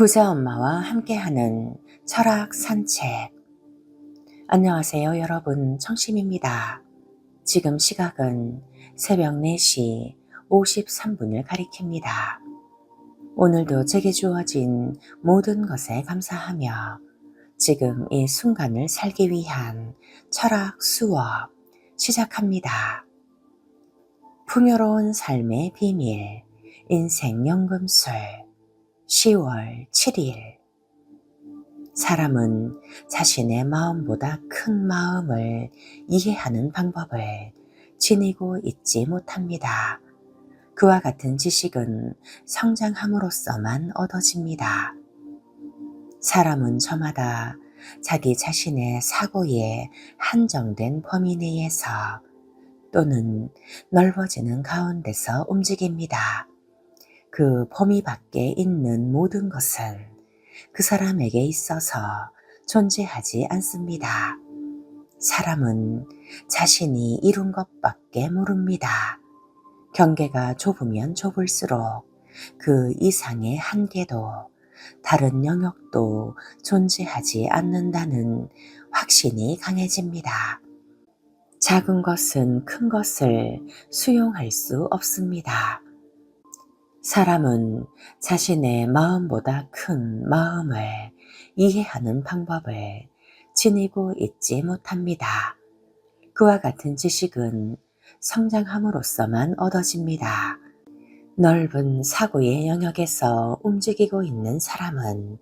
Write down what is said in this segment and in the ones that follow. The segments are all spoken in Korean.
부자 엄마와 함께하는 철학 산책. 안녕하세요, 여러분. 청심입니다. 지금 시각은 새벽 4시 53분을 가리킵니다. 오늘도 제게 주어진 모든 것에 감사하며 지금 이 순간을 살기 위한 철학 수업 시작합니다. 풍요로운 삶의 비밀, 인생 연금술, 10월 7일. 사람은 자신의 마음보다 큰 마음을 이해하는 방법을 지니고 있지 못합니다. 그와 같은 지식은 성장함으로써만 얻어집니다. 사람은 저마다 자기 자신의 사고에 한정된 범위 내에서 또는 넓어지는 가운데서 움직입니다. 그 범위 밖에 있는 모든 것은 그 사람에게 있어서 존재하지 않습니다. 사람은 자신이 이룬 것밖에 모릅니다. 경계가 좁으면 좁을수록 그 이상의 한계도 다른 영역도 존재하지 않는다는 확신이 강해집니다. 작은 것은 큰 것을 수용할 수 없습니다. 사람은 자신의 마음보다 큰 마음을 이해하는 방법을 지니고 있지 못합니다. 그와 같은 지식은 성장함으로써만 얻어집니다. 넓은 사고의 영역에서 움직이고 있는 사람은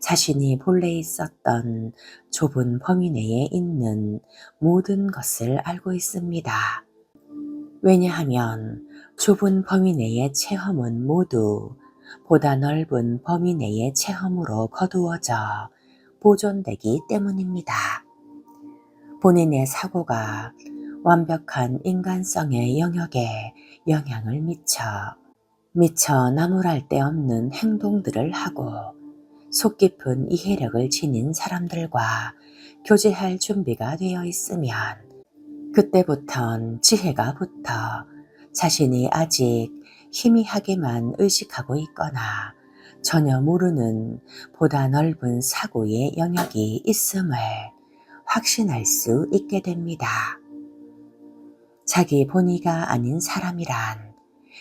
자신이 본래 있었던 좁은 범위 내에 있는 모든 것을 알고 있습니다. 왜냐하면 좁은 범위 내의 체험은 모두 보다 넓은 범위 내의 체험으로 거두어져 보존되기 때문입니다. 본인의 사고가 완벽한 인간성의 영역에 영향을 미쳐 미처 나무랄 데 없는 행동들을 하고 속 깊은 이해력을 지닌 사람들과 교제할 준비가 되어 있으면 그때부턴 지혜가 붙어 자신이 아직 희미하게만 의식하고 있거나 전혀 모르는 보다 넓은 사고의 영역이 있음을 확신할 수 있게 됩니다. 자기 본의가 아닌 사람이란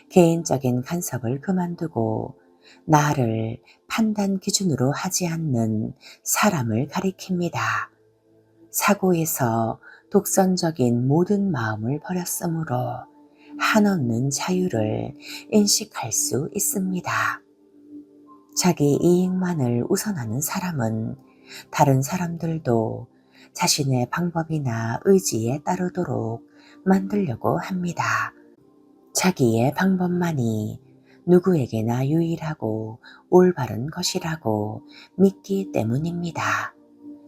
개인적인 간섭을 그만두고 나를 판단 기준으로 하지 않는 사람을 가리킵니다. 사고에서 독선적인 모든 마음을 버렸으므로 한없는 자유를 인식할 수 있습니다. 자기 이익만을 우선하는 사람은 다른 사람들도 자신의 방법이나 의지에 따르도록 만들려고 합니다. 자기의 방법만이 누구에게나 유일하고 올바른 것이라고 믿기 때문입니다.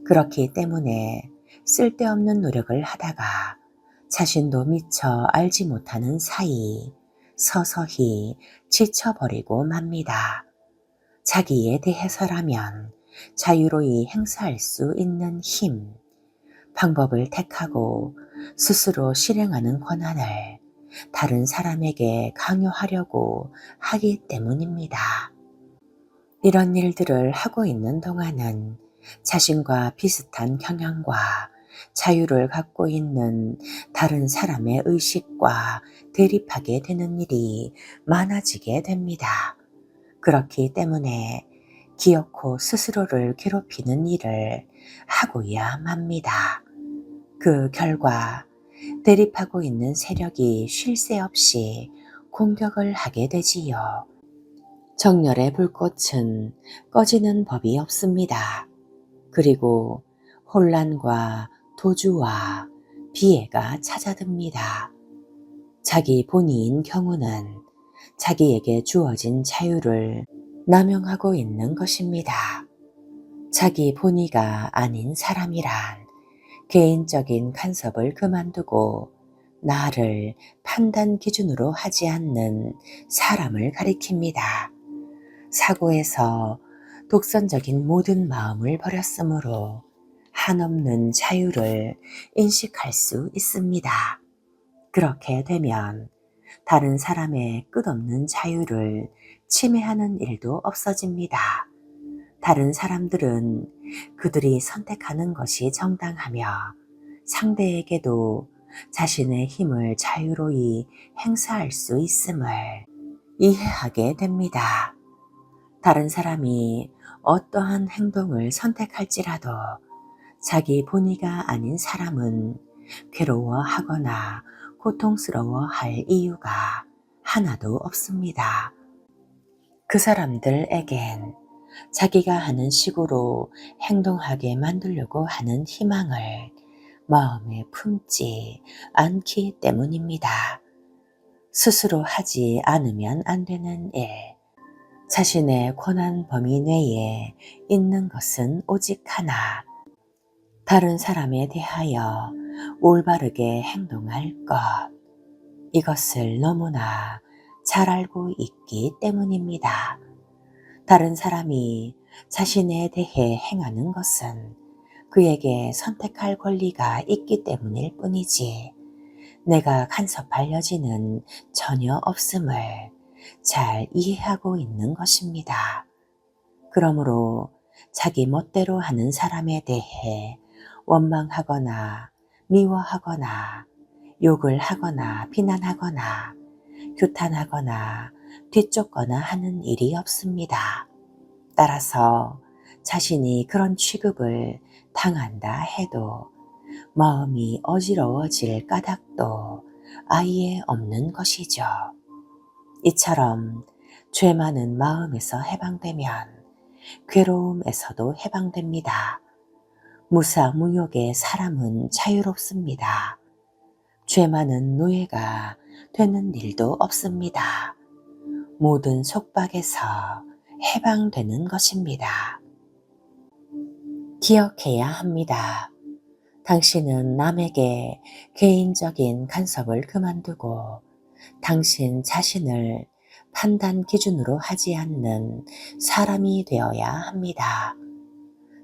그렇기 때문에 쓸데없는 노력을 하다가 자신도 미처 알지 못하는 사이 서서히 지쳐버리고 맙니다. 자기에 대해서라면 자유로이 행사할 수 있는 힘, 방법을 택하고 스스로 실행하는 권한을 다른 사람에게 강요하려고 하기 때문입니다. 이런 일들을 하고 있는 동안은 자신과 비슷한 경향과 자유를 갖고 있는 다른 사람의 의식과 대립하게 되는 일이 많아지게 됩니다. 그렇기 때문에 기어코 스스로를 괴롭히는 일을 하고야 맙니다. 그 결과 대립하고 있는 세력이 쉴 새 없이 공격을 하게 되지요. 정열의 불꽃은 꺼지는 법이 없습니다. 그리고 혼란과 도주와 비애가 찾아듭니다. 자기 본의인 경우는 자기에게 주어진 자유를 남용하고 있는 것입니다. 자기 본의가 아닌 사람이란 개인적인 간섭을 그만두고 나를 판단 기준으로 하지 않는 사람을 가리킵니다. 사고에서 독선적인 모든 마음을 버렸으므로 한없는 자유를 인식할 수 있습니다. 그렇게 되면 다른 사람의 끝없는 자유를 침해하는 일도 없어집니다. 다른 사람들은 그들이 선택하는 것이 정당하며 상대에게도 자신의 힘을 자유로이 행사할 수 있음을 이해하게 됩니다. 다른 사람이 어떠한 행동을 선택할지라도 자기 본의가 아닌 사람은 괴로워하거나 고통스러워할 이유가 하나도 없습니다. 그 사람들에겐 자기가 하는 식으로 행동하게 만들려고 하는 희망을 마음에 품지 않기 때문입니다. 스스로 하지 않으면 안 되는 일, 자신의 권한 범위 내에 있는 것은 오직 하나, 다른 사람에 대하여 올바르게 행동할 것. 이것을 너무나 잘 알고 있기 때문입니다. 다른 사람이 자신에 대해 행하는 것은 그에게 선택할 권리가 있기 때문일 뿐이지 내가 간섭할 여지는 전혀 없음을 잘 이해하고 있는 것입니다. 그러므로 자기 멋대로 하는 사람에 대해 원망하거나 미워하거나 욕을 하거나 비난하거나 규탄하거나 뒤쫓거나 하는 일이 없습니다. 따라서 자신이 그런 취급을 당한다 해도 마음이 어지러워질 까닭도 아예 없는 것이죠. 이처럼 죄 많은 마음에서 해방되면 괴로움에서도 해방됩니다. 무사 무욕의 사람은 자유롭습니다. 죄 많은 노예가 되는 일도 없습니다. 모든 속박에서 해방되는 것입니다. 기억해야 합니다. 당신은 남에게 개인적인 간섭을 그만두고 당신 자신을 판단 기준으로 하지 않는 사람이 되어야 합니다.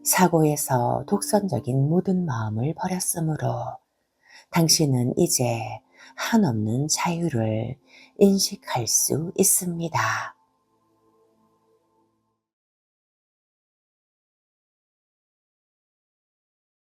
사고에서 독선적인 모든 마음을 버렸으므로 당신은 이제 한없는 자유를 인식할 수 있습니다.